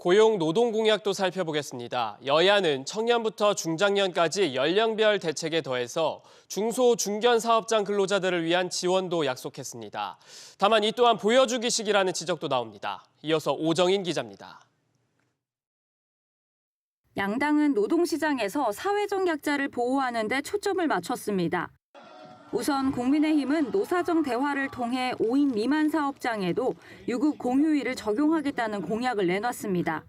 고용 노동 공약도 살펴보겠습니다. 여야는 청년부터 중장년까지 연령별 대책에 더해서 중소 중견 사업장 근로자들을 위한 지원도 약속했습니다. 다만 이 또한 보여주기식이라는 지적도 나옵니다. 이어서 오정인 기자입니다. 양당은 노동시장에서 사회적 약자를 보호하는 데 초점을 맞췄습니다. 우선 국민의힘은 노사정 대화를 통해 5인 미만 사업장에도 유급 공휴일을 적용하겠다는 공약을 내놨습니다.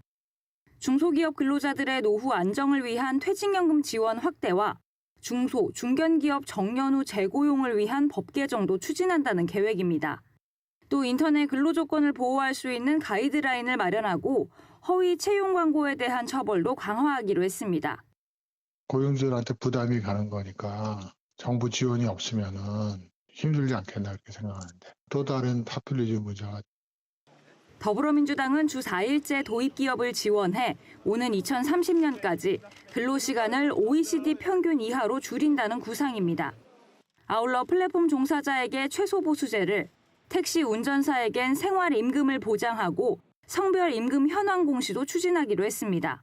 중소기업 근로자들의 노후 안정을 위한 퇴직연금 지원 확대와 중소, 중견기업 정년 후 재고용을 위한 법 개정도 추진한다는 계획입니다. 또 인터넷 근로조건을 보호할 수 있는 가이드라인을 마련하고 허위 채용 광고에 대한 처벌도 강화하기로 했습니다. 고용주들한테 부담이 가는 거니까 정부 지원이 없으면은 힘들지 않겠나 그렇게 생각하는데 또 다른 파퓰리즘 문제가 더불어민주당은 주 4일제 도입 기업을 지원해 오는 2030년까지 근로시간을 OECD 평균 이하로 줄인다는 구상입니다. 아울러 플랫폼 종사자에게 최소 보수제를, 택시 운전사에겐 생활 임금을 보장하고 성별 임금 현황 공시도 추진하기로 했습니다.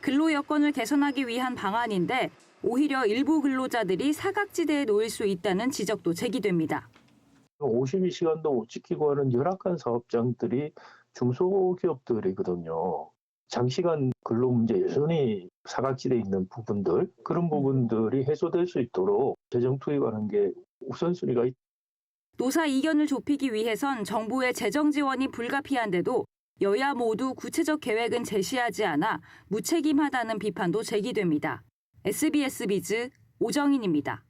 근로 여건을 개선하기 위한 방안인데 오히려 일부 근로자들이 사각지대에 놓일 수 있다는 지적도 제기됩니다. 52시간도 못 지키고 하는 열악한 사업장들이 중소기업들이거든요. 장시간 근로 문제 여전히 사각지대에 있는 부분들 그런 부분들이 해소될 수 있도록 재정 투입하는 게 우선순위가 있- 노사 이견을 좁히기 위해선 정부의 재정 지원이 불가피한데도 여야 모두 구체적 계획은 제시하지 않아 무책임하다는 비판도 제기됩니다. SBS 비즈 오정인입니다.